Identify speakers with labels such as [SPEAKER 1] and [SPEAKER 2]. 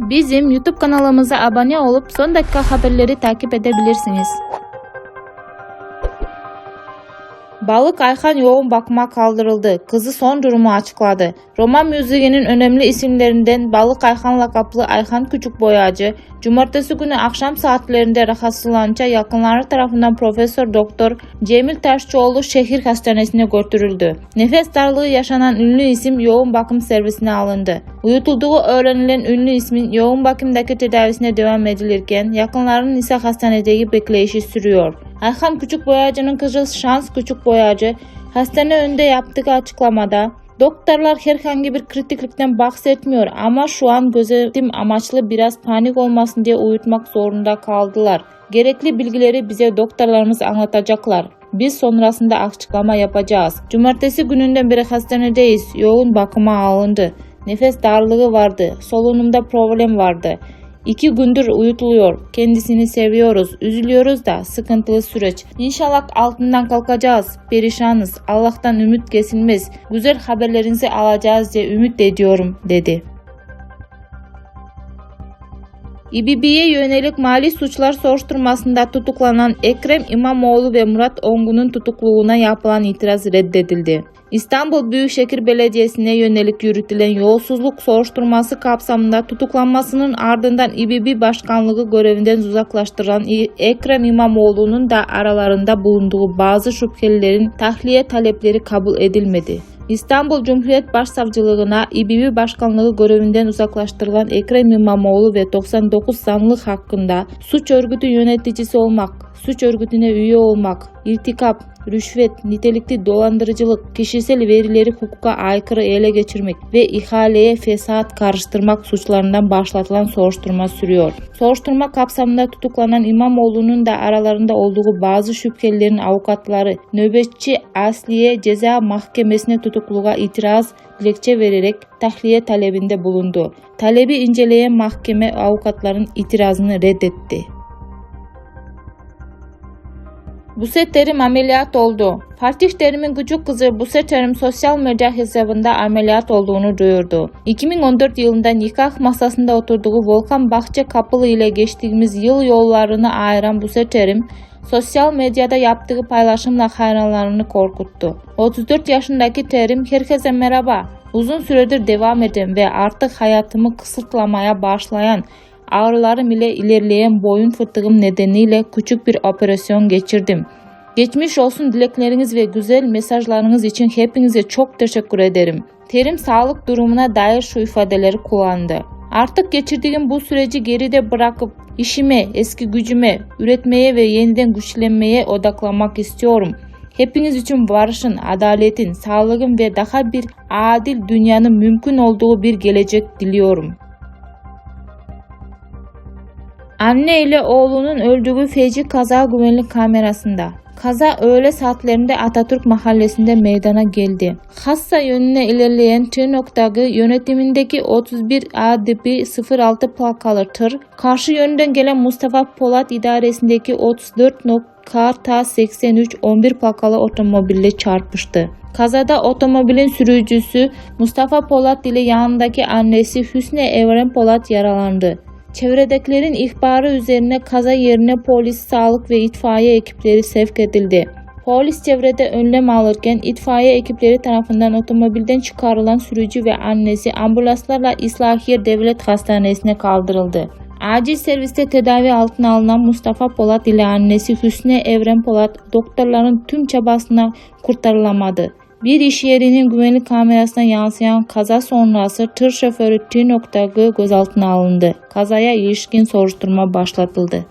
[SPEAKER 1] Bizim YouTube kanalımıza abone olup son dakika haberleri takip edebilirsiniz. Balık Ayhan yoğun bakıma kaldırıldı. Kızı son durumu açıkladı. Roman müziğinin önemli isimlerinden Balık Ayhan lakaplı Ayhan Küçük Boyacı, cumartesi günü akşam saatlerinde rahatsızlanınca yakınları tarafından Profesör Doktor Cemil Taşçıoğlu şehir hastanesine götürüldü. Nefes darlığı yaşanan ünlü isim yoğun bakım servisine alındı. Uyutulduğu öğrenilen ünlü ismin yoğun bakımdaki tedavisine devam edilirken yakınlarının ise hastanedeki bekleyişi sürüyor. Ayhan Küçük Boyacı'nın kızı Şans Küçük Boyacı hastane önünde yaptığı açıklamada Doktorlar herhangi bir kritiklikten bahsetmiyor ama şu an gözetim amaçlı biraz panik olmasın diye uyutmak zorunda kaldılar. Gerekli bilgileri bize doktorlarımız anlatacaklar. Biz sonrasında açıklama yapacağız. Cumartesi gününden beri hastanedeyiz. Yoğun bakıma alındı. Nefes darlığı vardı. Solunumda problem vardı. İki gündür uyutuluyor. Kendisini seviyoruz. Üzülüyoruz da sıkıntılı süreç. İnşallah altından kalkacağız. Perişanız. Allah'tan ümit kesilmez. Güzel haberlerinizi alacağız diye ümit ediyorum dedi. İBB'ye yönelik mali suçlar soruşturmasında tutuklanan Ekrem İmamoğlu ve Murat Ongun'un tutukluğuna yapılan itiraz reddedildi. İstanbul Büyükşehir Belediyesi'ne yönelik yürütülen yolsuzluk soruşturması kapsamında tutuklanmasının ardından İBB Başkanlığı görevinden uzaklaştıran Ekrem İmamoğlu'nun da aralarında bulunduğu bazı şüphelilerin tahliye talepleri kabul edilmedi. İstanbul Cumhuriyet Başsavcılığına İBB Başkanlığı görevinden uzaklaştırılan Ekrem İmamoğlu ve 99 zanlık hakkında suç örgütü yöneticisi olmak, suç örgütüne üye olmak, irtikap, rüşvet, nitelikli dolandırıcılık, kişisel verileri hukuka aykırı ele geçirmek ve ihaleye fesat karıştırmak suçlarından başlatılan soruşturma sürüyor. Soruşturma kapsamında tutuklanan İmamoğlu'nun da aralarında olduğu bazı şüphelilerin avukatları nöbetçi Asliye Ceza Mahkemesi'ne tutukluğa itiraz dilekçe vererek tahliye talebinde bulundu. Talebi inceleyen mahkeme avukatların itirazını reddetti. Buse Terim ameliyat oldu. Fatih Terim'in küçük kızı Buse Terim sosyal medya hesabında ameliyat olduğunu duyurdu. 2014 yılında nikah masasında oturduğu Volkan Bahçe Kapılı ile geçtiğimiz yıl yollarını ayıran Buse Terim, sosyal medyada yaptığı paylaşımla hayranlarını korkuttu. 34 yaşındaki Terim herkese merhaba. Uzun süredir devam eden ve artık hayatımı kısıtlamaya başlayan ağrılarım ile ilerleyen boyun fıtığım nedeniyle küçük bir operasyon geçirdim. Geçmiş olsun dilekleriniz ve güzel mesajlarınız için hepinize çok teşekkür ederim. Terim sağlık durumuna dair şu ifadeleri kullandı. Artık geçirdiğim bu süreci geride bırakıp işime, eski gücüme, üretmeye ve yeniden güçlenmeye odaklanmak istiyorum. Hepiniz için barışın, adaletin, sağlığın ve daha bir adil dünyanın mümkün olduğu bir gelecek diliyorum. Anne ile oğlunun öldüğü feci kaza güvenlik kamerasında. Kaza öğle saatlerinde Atatürk mahallesinde meydana geldi. Hassa yönüne ilerleyen Tırnok'taki yönetimindeki 31 ADP 06 plakalı tır, karşı yönden gelen Mustafa Polat idaresindeki 34 Karta 83 11 plakalı otomobille çarpıştı. Kazada otomobilin sürücüsü Mustafa Polat ile yanındaki annesi Hüsne Evren Polat yaralandı. Çevredekilerin ihbarı üzerine kaza yerine polis, sağlık ve itfaiye ekipleri sevk edildi. Polis çevrede önlem alırken itfaiye ekipleri tarafından otomobilden çıkarılan sürücü ve annesi ambulanslarla İslahiye Devlet Hastanesi'ne kaldırıldı. Acil serviste tedavi altına alınan Mustafa Polat ile annesi Hüsne Evren Polat doktorların tüm çabasına kurtarılamadı. Bir iş yerinin güvenlik kamerasına yansıyan kaza sonrası tır şoförü T.G gözaltına alındı. Kazaya ilişkin soruşturma başlatıldı.